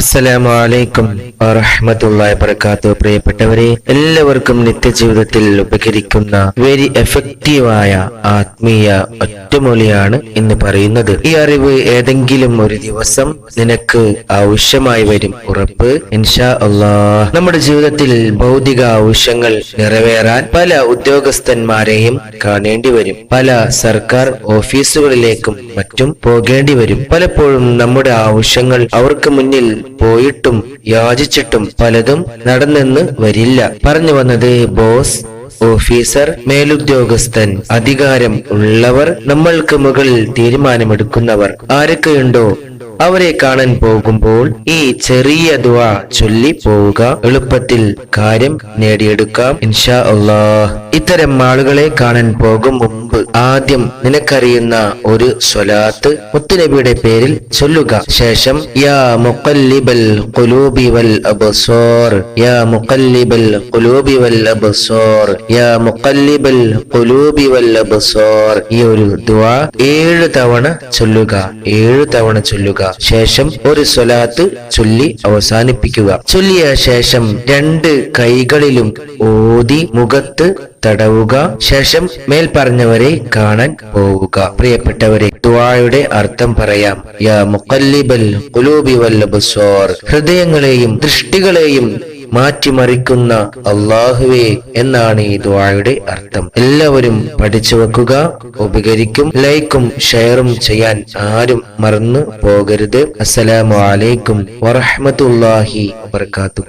അസ്സലാമു പ്രിയപ്പെട്ടവരെ എല്ലാവർക്കും നിത്യജീവിതത്തിൽ ഉപകരിക്കുന്ന വെരി എഫക്റ്റീവായ ആത്മീയ ഒറ്റമൊഴിയാണ് ഇന്ന് പറയുന്നത്. ഈ അറിവ് ഏതെങ്കിലും ഒരു ദിവസം നിനക്ക് ആവശ്യമായി വരും ഉറപ്പ്. ഇൻഷാ അള്ളാ നമ്മുടെ ജീവിതത്തിൽ ഭൗതിക ആവശ്യങ്ങൾ നിറവേറാൻ പല ഉദ്യോഗസ്ഥന്മാരെയും കാണേണ്ടി വരും. പല സർക്കാർ ഓഫീസുകളിലേക്കും മറ്റും പോകേണ്ടി വരും. പലപ്പോഴും നമ്മുടെ ആവശ്യങ്ങൾ അവർക്ക് മുന്നിൽ പോയിട്ടും യാചിച്ചിട്ടും പലതും നടന്നെന്ന് വരില്ല. പറഞ്ഞു വന്നത് ബോസ് ഓഫീസർ മേലുദ്യോഗസ്ഥൻ അധികാരം ഉള്ളവർ നമ്മൾക്ക് മുകളിൽ തീരുമാനമെടുക്കുന്നവർ ആരൊക്കെയുണ്ടോ അവരെ കാണാൻ പോകുമ്പോൾ ഈ ചെറിയ ദുആ ചൊല്ലി പോവുക. എളുപ്പത്തിൽ കാര്യം നേടിയെടുക്കാം. ഇൻഷാ അള്ളാഹ്. ഇത്തരം ആളുകളെ കാണാൻ പോകും മുമ്പ് ആദ്യം നിനക്കറിയുന്ന ഒരു സ്വലാത്ത് മുത്തുനബിയുടെ പേരിൽ ചൊല്ലുക. ശേഷം യാ മുക്കല്ലിബൽ ഖുലൂബി വൽ അബ്സാർ യാ മുക്കല്ലിബൽ ഖുലൂബി വൽ അബ്സാർ യാ മുക്കല്ലിബൽ ഖുലൂബി വൽ അബ്സാർ ഈ ഒരു ദുആ ഏഴ് തവണ ചൊല്ലുക. ഏഴ് തവണ ചൊല്ലുക. ശേഷം ഒരു സ്വലാത്ത് ചൊല്ലി അവസാനിപ്പിക്കുക. ചൊല്ലിയ ശേഷം രണ്ട് കൈകളിലും ഓതി മുഖത്ത് തടവുക. ശേഷം മേൽ പറഞ്ഞവരെ കാണാൻ പോവുക. പ്രിയപ്പെട്ടവരെ ദുവായുടെ അർത്ഥം പറയാം. യാ ഹൃദയങ്ങളെയും ദൃഷ്ടികളെയും മാറ്റിമറിക്കുന്ന അള്ളാഹുവേ എന്നാണ് ഈ ദുആയുടെ അർത്ഥം. എല്ലാവരും പഠിച്ചു വെക്കുക ഉപകരിക്കും ലൈക്കും ഷെയറും ചെയ്യാൻ ആരും മറന്നു പോകരുത്. അസ്സലാമു അലൈക്കും വറഹ്മത്തുള്ളാഹി വബർക്കാത്തു